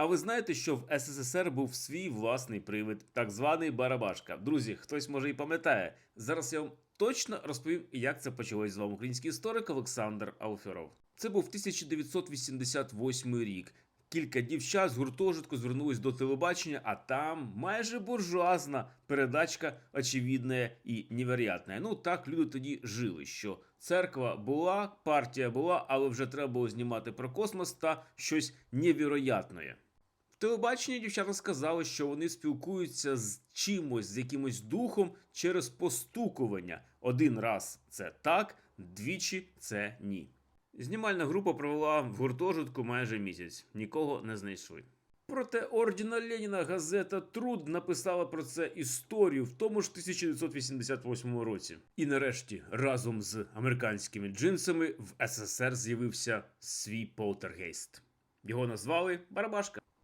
А ви знаєте, що в СССР був свій власний привид, так званий Барабашка. Друзі, хтось може і пам'ятає. Зараз я вам точно розповім, як це почалось з вами український історик Олександр Алферов. Це був 1988 рік. Кілька дівчат з гуртожитку звернулись до телебачення, а там майже буржуазна передачка очевидна і невероятна. Ну так люди тоді жили, що церква була, партія була, але вже треба було знімати про космос та щось невіроятне. Телебаченні дівчата сказали, що вони спілкуються з чимось, з якимось духом через постукування. Один раз це так, двічі це ні. Знімальна група провела в гуртожитку майже місяць, нікого не знайшли. Проте ордена Леніна газета Труд написала про це історію в тому ж 1988 році. І нарешті, разом з американськими джинсами в СССР з'явився свій полтергейст. Його назвали Барабашка.